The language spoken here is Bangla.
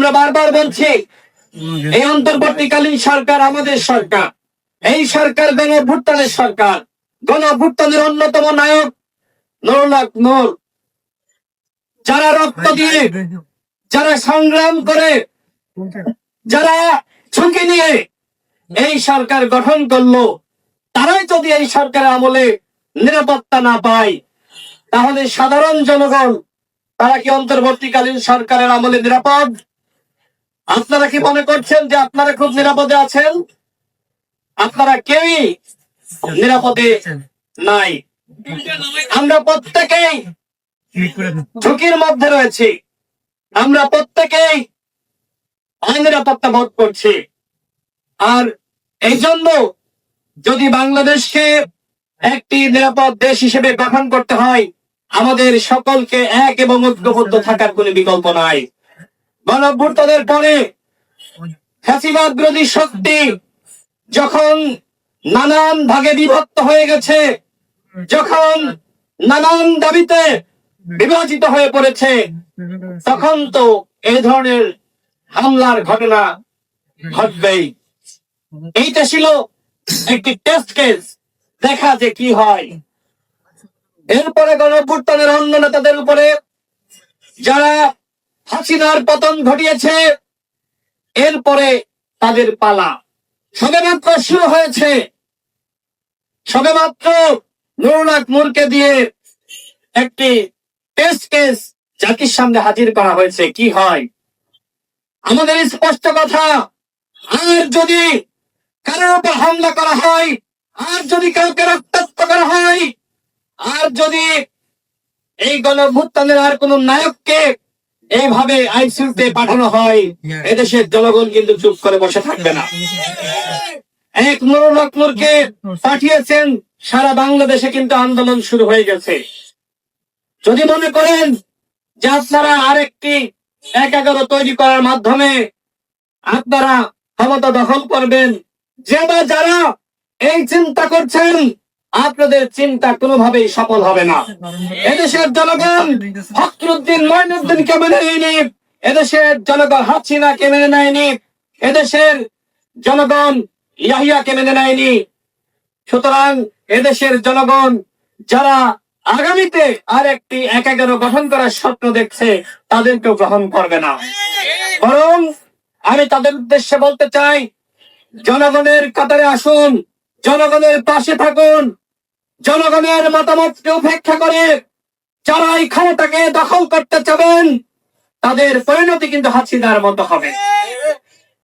আমরা বারবার বলছি, এই অন্তর্বর্তীকালীন সরকার আমাদের সরকার, এই সরকার গণভুট্টানের সরকার গণভুট্টানের অন্যতম নায়ক নুরুল্লাহ নূর যারা রক্ত দিয়ে, যারা সংগ্রাম করে, যারা ঝুঁকি নিয়ে এই সরকার গঠন করল, তারাই যদি এই সরকার আমলে নিরাপত্তা না পায়, তাহলে সাধারণ জনগণ, তারা কি অন্তর্বর্তীকালীন সরকারের আমলে নিরাপদ? আপনারা কি মনে করছেন যে আপনারা খুব নিরাপদে আছেন? আপনারা কেউই নিরাপদে নাই। আমরা প্রত্যেকেই ঝুঁকির মধ্যে রয়েছি। আমরা প্রত্যেকেই অনিরাপত্তা বোধ করছি। আর এই জন্য যদি বাংলাদেশকে একটি নিরাপদ দেশ হিসেবে গঠন করতে হয়, আমাদের সকলকে এক এবং ঐক্যবদ্ধ থাকার কোনো বিকল্প নাই। গণভ্যুত্থানের পরে ফ্যাসিবাদ বিরোধী শক্তি যখন নানান ভাগে বিভক্ত হয়ে গেছে, যখন নানান দাবিতে বিভাজিত হয়ে পড়েছে, তখন তো এই ধরনের হামলার ঘটনা ঘটবেই। এইটা ছিল একটি টেস্ট কেস দেখা যে কি হয়। এরপরে গণভ্যুত্থানের অন্য নেতাদের উপরে যারা হাসিনার পতন ঘটিয়েছে। এরপরে তাদের পালা। সবেমাত্র শুরু হয়েছে। সবেমাত্র নুরুলাক মুরকে দিয়ে একটি টেস্ট কেস জাতির সামনে হাজির করা হয়েছে। কি হয়? আমাদের স্পষ্ট কথা, আর যদি কারোর উপর হামলা করা হয়, আর যদি কাউকে রক্তাক্ত করা হয়, আর যদি এই গণভুত্থানের আর কোন নায়ককে এইভাবে আইসিউতে পাঠানো হয় এদেশের জনগণ কিন্তু চুপ করে বসে থাকবে না। এক নুরুল নুরুলকনুরকে পাঠিয়েছেন সারা বাংলাদেশে কিন্তু আন্দোলন শুরু হয়ে গেছে। যদি মনে করেন যে আপনারা আরেকটি এক এগারো তৈরি করার মাধ্যমে আপনারা ক্ষমতা দখল করবেন যে বা যারা এই চিন্তা করছেন আপনাদের চিন্তা কোনোভাবেই সফল হবে না। এদেশের জনগণ ফখরুদ্দিন মঈনুদ্দিনকে মেনে নেয়নি। এদেশের জনগণ হাসিনাকে মেনে নেয়নি। এদেশের জনগণ ইয়াহিয়াকে মেনে নেয়নি। সুতরাং এদেশের জনগণ যারা আগামীতে আর একটি এক এগারো গঠন করার স্বপ্ন দেখছে, তাদেরকেও গ্রহণ করবে না। বরং আমি তাদের উদ্দেশ্যে বলতে চাই, জনগণের কাতারে আসুন, জনগণের পাশে থাকুন। জনগণের মতামতকে উপেক্ষা করে যারা এই ক্ষমতাকে দখল করতে চাবেন, তাদের পরিণতি কিন্তু হাসিনার মতো হবে।